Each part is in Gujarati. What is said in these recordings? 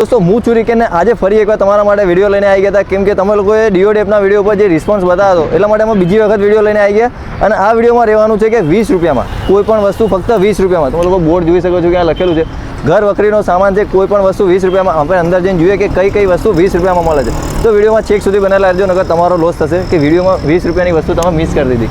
દોસ્તો, હું છું કે ને આજે ફરી એકવાર તમારા માટે વીડિયો લઈને આવી ગયા હતા. કેમ કે તમે લોકોએ ડીઓ ડેપના વીડિયો પર જે રિસ્પોન્સ બતાવ્યો હતો, એટલા માટે અમે બીજી વખત વીડિયો લઈને આવી ગયા. અને આ વિડીયોમાં રહેવાનું છે કે વીસ રૂપિયામાં. કોઈ પણ વસ્તુ ફક્ત વીસ રૂપિયામાં. તમે લોકો બોર્ડ જોઈ શકો છો કે આ લખેલું છે. ઘર વકરીનો સામાન છે, કોઈ પણ વસ્તુ વીસ રૂપિયામાં. આપણે અંદર જઈને જોઈએ કે કઈ કઈ વસ્તુ વીસ રૂપિયામાં મળે છે. તો વિડીયોમાં છેક સુધી બનાવેલા રહેજો નગર તમારો લોસ થશે કે વિડીયોમાં વીસ રૂપિયાની વસ્તુ તમે મિસ કરી દીધી.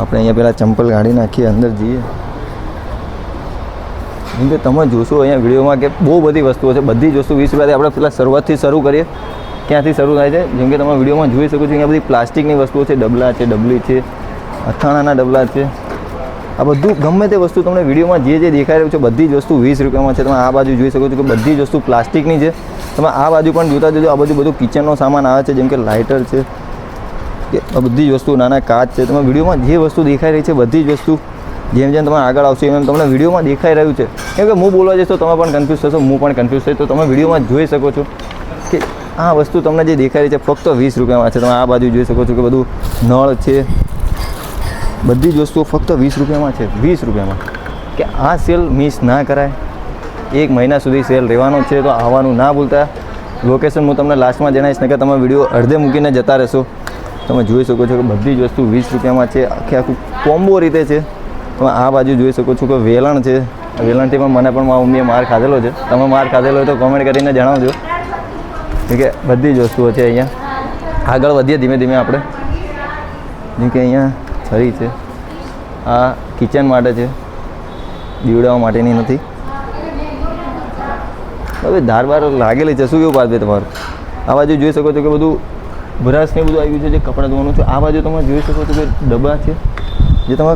આપણે અહીંયા પહેલાં ચંપલ કાઢી નાખીએ, અંદર જઈએ. કેમ કે તમે જોશો અહીંયા વિડીયોમાં કે બહુ બધી વસ્તુઓ છે. બધી જ વસ્તુ વીસ રૂપિયાથી આપણે પહેલાં શરૂઆતથી શરૂ કરીએ, ક્યાંથી શરૂ થાય છે? જેમ કે તમે વિડીયોમાં જોઈ શકો છો અહીંયા બધી પ્લાસ્ટિકની વસ્તુઓ છે. ડબલા છે, ડબલી છે, અથાણાના ડબલા છે. આ બધું ગમે તે વસ્તુ તમને વિડીયોમાં જે જે દેખાઈ રહ્યું છે, બધી જ વસ્તુ વીસ રૂપિયામાં છે. તમે આ બાજુ જોઈ શકો છો કે બધી જ વસ્તુ પ્લાસ્ટિકની છે. તમે આ બાજુ પણ જોતા જજો. આ બધું બધું કિચનનો સામાન આવે છે, જેમ કે લાઇટર છે. કે બધી જ વસ્તુ નાના કાચ છે. તમે વિડીયોમાં જે વસ્તુ દેખાઈ રહી છે, બધી જ વસ્તુ જેમ જેમ તમે આગળ આવશો એમ તમને વિડીયોમાં દેખાઈ રહ્યું છે. કેમ કે હું બોલવા જઈશ તો તમે પણ કન્ફ્યુઝ થશો, હું પણ કન્ફ્યુઝ થઈશ. તો તમે વિડીયોમાં જોઈ શકો છો કે આ વસ્તુ તમને જે દેખાઈ રહી છે, ફક્ત વીસ રૂપિયામાં છે. તમે આ બાજુ જોઈ શકો છો કે બધું નળ છે. બધી જ વસ્તુઓ ફક્ત વીસ રૂપિયામાં છે. વીસ રૂપિયામાં. કે આ સેલ મિસ ના કરાય. એક મહિના સુધી સેલ રહેવાનો છે તો આવવાનું ના ભૂલતા. લોકેશન હું તમને લાસ્ટમાં જણાવીશ ને કે તમે વીડિયો અડધે મૂકીને જતા રહેશો. તમે જોઈ શકો છો કે બધી જ વસ્તુ વીસ રૂપિયામાં છે. આખે આખું કોમ્બો રીતે છે. તમે આ બાજુ જોઈ શકો છો કે વેલણ છે. વેલણથી પણ મને પણ મારા મમ્મીએ માર ખાધેલો છે. તમે માર ખાધેલો હોય તો કોમેન્ટ કરીને જણાવજો. કે બધી જ વસ્તુઓ છે અહીંયા. આગળ વધીએ ધીમે ધીમે આપણે. જેમ કે અહીંયા છરી છે. આ કિચન માટે છે. દીવડાવવા માટેની નથી. હવે ધારબાર લાગેલી છે. શું કેવું પાસ ભાઈ તમારું? આ બાજુ જોઈ શકો છો કે બધું બ્રશ ને બધું આવ્યું છે જે કપડાં ધોવાનું છે. આ બાજુ તમે જોઈ શકો છો કે ડબ્બા છે, જે તમે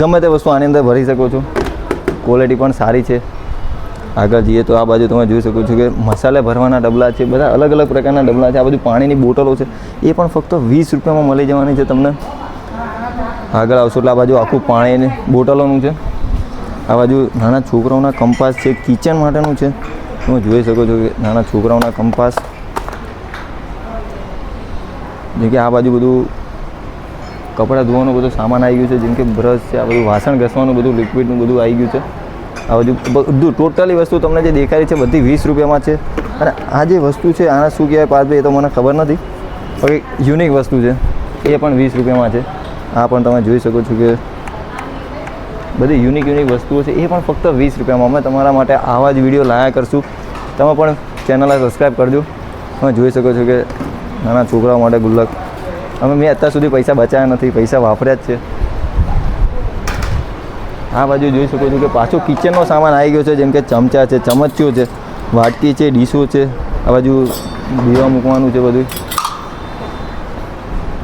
ગમે તે વસ્તુ આની અંદર ભરી શકો છો. ક્વોલિટી પણ સારી છે. આગળ જઈએ તો આ બાજુ તમે જોઈ શકો છો કે મસાલા ભરવાના ડબલા છે, બધા અલગ અલગ પ્રકારના ડબલા છે. આ બધું પાણીની બોટલો છે. એ પણ ફક્ત વીસ રૂપિયામાં મળી જવાની છે તમને. આગળ આવશો એટલે આ બાજુ આખું પાણીની બોટલોનું છે. આ બાજુ નાના છોકરાઓના કંપાસ છે કિચન માટેનું છે. તમે જોઈ શકો છો કે નાના છોકરાઓના કંપાસ જેમ કે આ બાજુ બધું કપડાં ધોવાનું બધું સામાન આવી ગયું છે, જેમ કે બ્રશ છે, આ બધું વાસણ ઘસવાનું બધું લિક્વિડનું બધું આવી ગયું છે. આ બધું બધું ટોટલી વસ્તુ તમને જે દેખાય છે બધી વીસ રૂપિયામાં છે. અને આ જે વસ્તુ છે, આના શું કહેવાય પાર્થભાઈ એ તો મને ખબર નથી, પણ યુનિક વસ્તુ છે. એ પણ વીસ રૂપિયામાં છે. આ પણ તમે જોઈ શકો છો કે બધી યુનિક યુનિક વસ્તુઓ છે. એ પણ ફક્ત વીસ રૂપિયામાં. અમે તમારા માટે આવા જ વીડિયો લાયા કરશું. તમે પણ ચેનલને સબસ્ક્રાઈબ કરજો. તમે જોઈ શકો છો કે નાના છોકરાઓ માટે ગુલ્લક અમે મેં અત્યાર સુધી પૈસા બચાવ્યા નથી, પૈસા વાપર્યા જ છે. આ બાજુ જોઈ શકો છો કે પાછો કિચનનો સામાન આવી ગયો છે, જેમ કે ચમચા છે, ચમચીઓ છે, વાટકી છે, ડીશો છે, આ બાજુ દીવા મૂકવાનું છે બધું.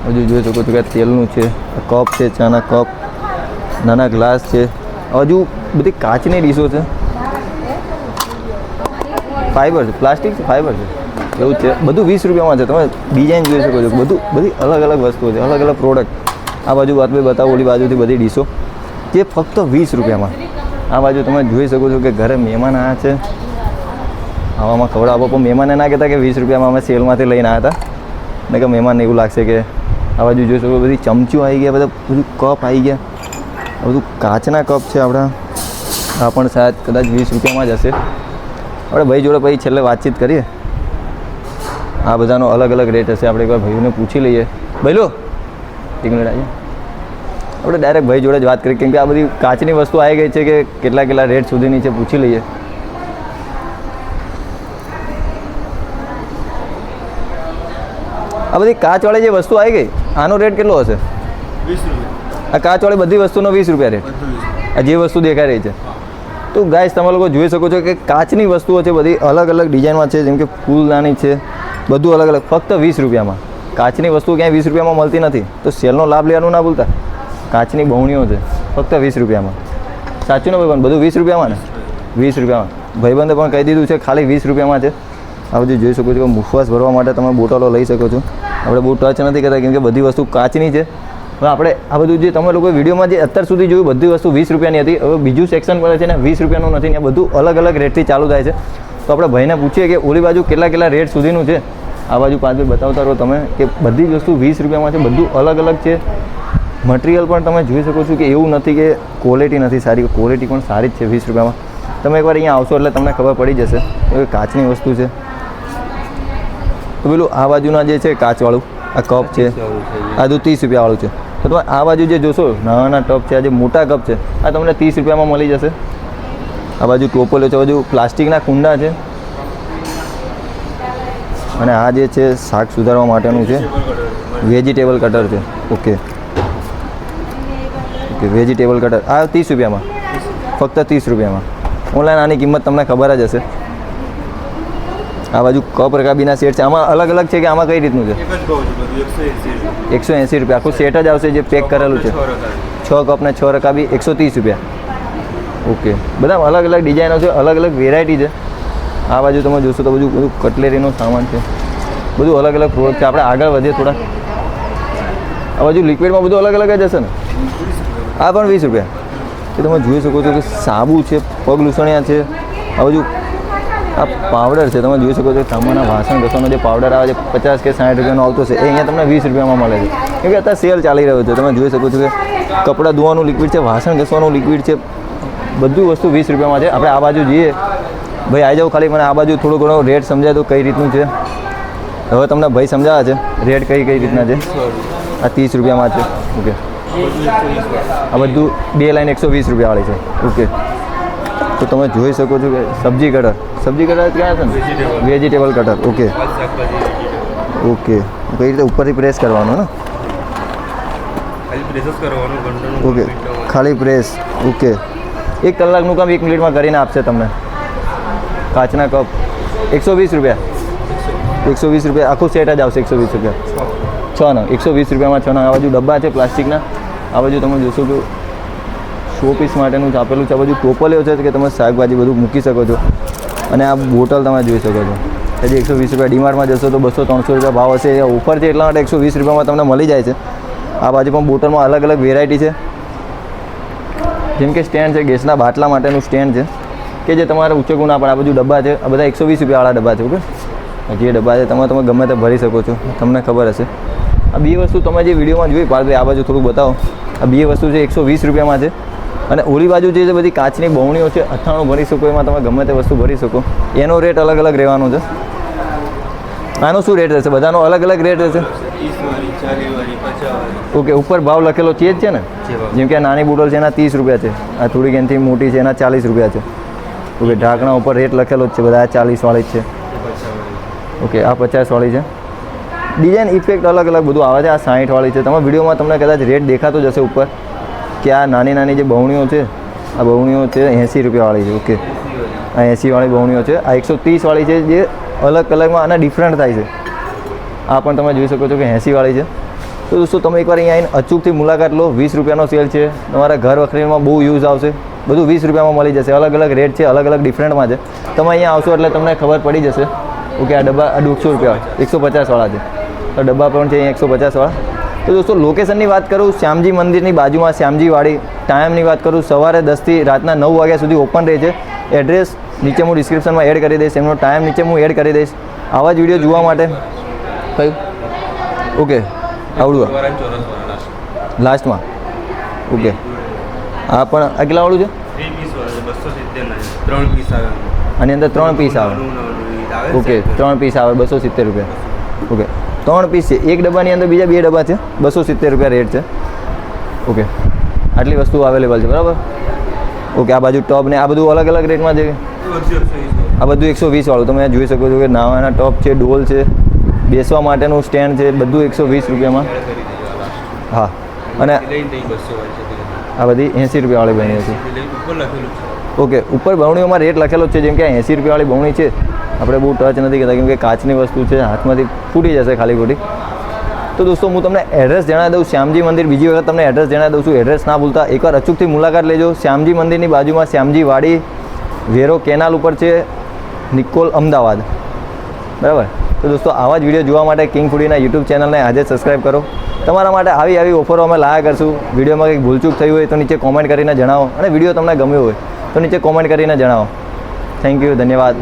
હજુ જોઈ શકો છો કે તેલનું છે કપ છે ચાના કપ નાના ગ્લાસ છે. હજુ બધી કાચની ડીશો છે. ફાઈબર છે પ્લાસ્ટિક છે ફાઈબર છે. એવું છે? બધું વીસ રૂપિયામાં છે. તમે ડિઝાઇન જોઈ શકો છો. બધું બધી અલગ અલગ વસ્તુઓ છે. અલગ અલગ પ્રોડક્ટ આ બાજુ વાત બી બતાવો ઓલી બાજુથી બધી ડીશો. જે ફક્ત વીસ રૂપિયામાં. આ બાજુ તમે જોઈ શકો છો કે ઘરે મહેમાન આવ્યા છે. આવામાં ખવડાવો. પણ મહેમાને ના કહેતા કે વીસ રૂપિયામાં અમે સેલમાંથી લઈને આવ્યા હતા. ને કે મહેમાનને એવું લાગશે કે આ બાજુ જોઈ શકો બધી ચમચીઓ આવી ગયા બધા બધું કપ આવી ગયા. આ બધું કાચના કપ છે આપણા. આ પણ શાયદ કદાચ વીસ રૂપિયામાં જ હશે. આપણે ભાઈ જોડે પછી છેલ્લે વાતચીત કરીએ. આ બધાનો અલગ અલગ રેટ હશે. આપણે એકવાર ભાઈઓને પૂછી લઈએ. ભાઈ લો એક મિનિટ આજે આપણે ડાયરેક્ટ ભાઈ જોડે જ વાત કરીએ. કેમ કે આ બધી કાચની વસ્તુ આવી ગઈ છે કે કેટલા કેટલા રેટ સુધીની છે પૂછી લઈએ. આ બધી કાચવાળી જે વસ્તુ આવી ગઈ આનો રેટ કેટલો હશે? વીસ રૂપિયા. આ કાચવાળી બધી વસ્તુનો વીસ રૂપિયા રેટ આ જે વસ્તુ દેખાઈ રહી છે. તો ગાઈસ તમે લોકો જોઈ શકો છો કે કાચની વસ્તુઓ છે બધી અલગ અલગ ડિઝાઇનમાં છે. જેમ કે ફૂલદાની છે બધું અલગ અલગ, ફક્ત વીસ રૂપિયામાં. કાચની વસ્તુ ક્યાંય વીસ રૂપિયામાં મળતી નથી. તો સેલનો લાભ લેવાનું ના ભૂલતા. કાચની બહુણીઓ છે, ફક્ત વીસ રૂપિયામાં. સાચું ને ભાઈબંધ બધું વીસ રૂપિયામાં ને? વીસ રૂપિયામાં. ભાઈબંધે પણ કહી દીધું છે, ખાલી વીસ રૂપિયામાં છે. આ બધું જોઈ શકો છો કે મુખવાસ ભરવા માટે તમે બોટલો લઈ શકો છો. આપણે બહુ ટચ નથી કરતા, કેમ કે બધી વસ્તુ કાચની છે. હવે આપણે આ બધું જે તમે લોકો વિડીયોમાં જે અત્યાર સુધી જોયું, બધી વસ્તુ વીસ રૂપિયાની હતી. હવે બીજું સેક્શન પર છે ને, વીસ રૂપિયાનું નથી ને બધું અલગ અલગ રેટથી ચાલુ થાય છે. તો આપણે ભાઈને પૂછીએ કે ઓલી બાજુ કેટલા કેટલા રેટ સુધીનું છે? આ બાજુ પાંચ બતાવતા રહો તમે કે બધી જ વસ્તુ વીસ રૂપિયામાં છે, બધું અલગ અલગ છે. મટીરિયલ પણ તમે જોઈ શકો છો કે એવું નથી કે ક્વોલિટી નથી સારી ક્વોલિટી પણ સારી જ છે વીસ રૂપિયામાં. તમે એકવાર અહીંયા આવશો એટલે તમને ખબર પડી જશે કે કાચની વસ્તુ છે. તો પેલું આ બાજુના જે છે કાચવાળું, આ કપ છે, આ તો ત્રીસ રૂપિયાવાળું છે. તો તમે આ બાજુ જે જોશો, નાના ટપ છે, આ જે મોટા કપ છે, આ તમને ત્રીસ રૂપિયામાં મળી જશે. આ બાજુ ટોપોલો છે આ બાજુ પ્લાસ્ટિકના કુંડા છે. અને આ જે છે શાક સુધારવા માટેનું છે. વેજીટેબલ કટર છે. ઓકે. Okay vegetable cutter. આ ત્રીસ રૂપિયામાં. ફક્ત ત્રીસ રૂપિયામાં. ઓનલાઈન આની કિંમત તમને ખબર જ હશે. આ બાજુ કપ રકાબીના સેટ છે. આમાં અલગ અલગ છે કે આમાં કઈ રીતનું છે? એકસો એંસી રૂપિયા. આખું સેટ જ આવશે જે પેક કરેલું છે. છ કપના છ કપ ને છ રકાબી એકસો ત્રીસ રૂપિયા. ઓકે. બધા અલગ અલગ ડિઝાઇનો છે, અલગ અલગ વેરાયટી છે. આ બાજુ તમે જોશો તો બધું બધું કટલેરીનો સામાન છે. બધું અલગ અલગ પ્રોડક્ટ છે. આપણે આગળ વધીએ થોડા. આ બાજુ લિક્વિડમાં બધું અલગ અલગ જ હશે ને? આ પણ વીસ રૂપિયા. એ તમે જોઈ શકો છો કે સાબુ છે, પગ લૂસણિયા છે. આ બાજુ આ પાવડર છે. તમે જોઈ શકો છો તાંબાના વાસણ ઘસવાનો જે પાવડર આવે છે, પચાસ કે સાઠ રૂપિયાનો આવતો છે, એ અહીંયા તમને વીસ રૂપિયામાં મળે છે. કેમ કે અત્યારે સેલ ચાલી રહ્યો છે. તમે જોઈ શકો છો કે કપડાં ધોવાનું લિક્વિડ છે, વાસણ ઘસવાનું લિક્વિડ છે બધું વસ્તુ વીસ રૂપિયામાં છે. આપણે આ બાજુ જઈએ. ભાઈ આવી જાઓ ખાલી. મને આ બાજુ થોડો ઘણો રેટ સમજાય તો કઈ રીતનું છે? હવે તમને ભાઈ સમજાવે છે. રેટ કઈ કઈ રીતના છે? આ ત્રીસ રૂપિયામાં છે. ઓકે આ બધું બે લાઈન એકસો વીસ રૂપિયાવાળી છે. ઓકે તો તમે જોઈ શકો છો કે સબ્જી કટર. સબ્જી કટર ક્યાં છે? ને વેજીટેબલ કટર ઓકે ઓકે કઈ રીતે ઉપરથી પ્રેસ કરવાનું ને? ઓકે ખાલી પ્રેસ ઓકે એક કલાકનું કામ એક મિનિટમાં કરીને આપશે તમને. કાચના કપ. એકસો વીસ રૂપિયા. એકસો વીસ રૂપિયા. આખું સેટ જ આવશે એકસો વીસ રૂપિયા. છ નંગ એકસો વીસ રૂપિયામાં છ ના. આ બાજુ ડબ્બા છે પ્લાસ્ટિકના. આ બાજુ તમે જોશો કે શો પીસ માટેનું આપેલું છે. આ બાજુ ટોપલીઓ છે કે તમે શાકભાજી બધું મૂકી શકો છો. અને આ બોટલ તમે જોઈ શકો છો. હજી એકસો વીસ રૂપિયા ડીમાર્ટમાં જશો તો બસો ત્રણસો રૂપિયા ભાવ હશે. ઓફર છે એટલા માટે એકસો વીસ રૂપિયામાં તમને મળી જાય છે. આ બાજુ પણ બોટલમાં અલગ અલગ વેરાયટી છે. જેમ કે સ્ટેન્ડ છે, ગેસના બાટલા માટેનું સ્ટેન્ડ છે, કે જે તમારે ના પડે આ બાજુ ડબ્બા છે, આ બધા એકસો વીસ રૂપિયાવાળા ડબ્બા છે, ઓકે? જે ડબ્બા છે, તમે તમે ગમે તે ભરી શકો છો, તમને ખબર હશે. આ બે વસ્તુ તમે જે વિડીયોમાં જોઈ, પાર્થભાઈ, આ બાજુ થોડું બતાવો. આ બે વસ્તુ છે, એકસો વીસ રૂપિયામાં છે. અને ઓલી બાજુ જે છે, બધી કાચની બહુણીઓ છે, અથાણું ભરી શકો, એમાં તમે ગમે તે વસ્તુ ભરી શકો. એનો રેટ અલગ અલગ રહેવાનો છે. આનો શું રેટ રહેશે? બધાનો અલગ અલગ રેટ રહેશે? ઓકે ઉપર ભાવ લખેલો છે જ છે ને? જેમ કે આ નાની બોટલ છે એના ત્રીસ રૂપિયા છે. આ થોડીક એનાથી મોટી છે એના ચાલીસ રૂપિયા છે. ઓકે ઢાંકણા ઉપર રેટ લખેલો જ છે બધા ચાલીસવાળી જ છે. ઓકે આ પચાસવાળી છે. ડિઝાઇન ઇફેક્ટ અલગ અલગ બધું આવે છે આ સાઠવાળી છે. તમે વિડીયોમાં તમને કદાચ રેટ દેખાતો જશે ઉપર કે આ નાની નાની જે બહુણીઓ છે આ બહુણીઓ છે એંસી રૂપિયાવાળી છે ઓકે. આ એંસીવાળી બહુણીઓ છે. આ એકસો ત્રીસવાળી છે જે અલગ અલગમાં આના ડિફરન્ટ થાય છે. આ પણ તમે જોઈ શકો છો કે એંસીવાળી છે. તો દોસ્તો, તમે એકવાર અહીંયા આવીને અચૂકથી મુલાકાત લો. વીસ રૂપિયાનો સેલ છે. તમારા ઘર વખરીમાં બહુ યુઝ આવશે. બધું વીસ રૂપિયામાં મળી જશે. અલગ અલગ રેટ છે, અલગ અલગ ડિફરન્ટમાં છે. તમે અહીંયા આવશો એટલે તમને ખબર પડી જશે. ઓકે, આ ડબ્બા દોઢસો રૂપિયા એકસો પચાસવાળા છે. તો ડબ્બા પણ છે અહીંયા એકસો પચાસવાળા. તો દોસ્તો લોકેશનની વાત કરું, શ્યામજી મંદિરની બાજુમાં શ્યામજીવાળી ટાઈમની વાત કરું, સવારે દસથી રાતના નવ વાગ્યા સુધી ઓપન રહે છે. એડ્રેસ નીચે હું ડિસ્ક્રિપ્શનમાં એડ કરી દઈશ. એમનો ટાઈમ નીચે હું એડ કરી દઈશ. આવા જ વીડિયો જોવા માટે. કયું? ઓકે આવડું વાળા લાસ્ટમાં ઓકે. હા પણ આ કેટલાવાળું છે? પીસ છે આની અંદર ત્રણ પીસ આવે. ઓકે ત્રણ પીસ આવે બસો સિત્તેર રૂપિયા. ઓકે ત્રણ પીસ છે. એક ડબ્બાની અંદર બીજા બે ડબ્બા છે. બસો સિત્તેર રૂપિયા રેટ છે. ઓકે આટલી વસ્તુ અવેલેબલ છે બરાબર? ઓકે આ બાજુ ટોપ ને આ બધું અલગ અલગ રેટમાં છે વાળું. આ બધું એકસો વીસ વાળું. તમે જોઈ શકો છો કે નાવાના ટોપ છે ડોલ છે બેસવા માટેનું સ્ટેન્ડ છે બધું એકસો વીસ રૂપિયામાં. હા. અને. આ બધી એંસી રૂપિયાવાળી બની છે ઓકે, ઉપર બહુણીઓમાં રેટ લખેલો છે, જેમ કે એંસી રૂપિયાવાળી બહુણી છે. આપણે બહુ ટચ નથી કરતા, કેમ કે કાચની વસ્તુ છે, હાથમાંથી ફૂટી જશે ખાલી ખોટી. તો દોસ્તો, હું તમને એડ્રેસ જણાવી દઉં, શ્યામજી મંદિર. બીજી વખત તમને એડ્રેસ જણાવી દઉં છું એડ્રેસ ના ભૂલતા. એકવાર અચૂકથી મુલાકાત લેજો. શ્યામજી મંદિરની બાજુમાં શ્યામજી વાડી, વેરો કેનાલ ઉપર છે, નિકોલ અમદાવાદ. બરાબર? તો દોસ્તો, આવા જ વીડિયો જોવા માટે કિંગ ફૂડીના યુટ્યુબ ચેનલને આજે સબસ્ક્રાઈબ કરો. તમારા માટે આવી આવી ઓફરો અમે લાયા કરશું. વિડીયોમાં કંઈક ભૂલચૂક થઈ હોય તો નીચે કોમેન્ટ કરીને જણાવો. અને વીડિયો તમને ગમ્યો હોય તો નીચે કોમેન્ટ કરીને જણાવો. થેન્ક યુ ધન્યવાદ.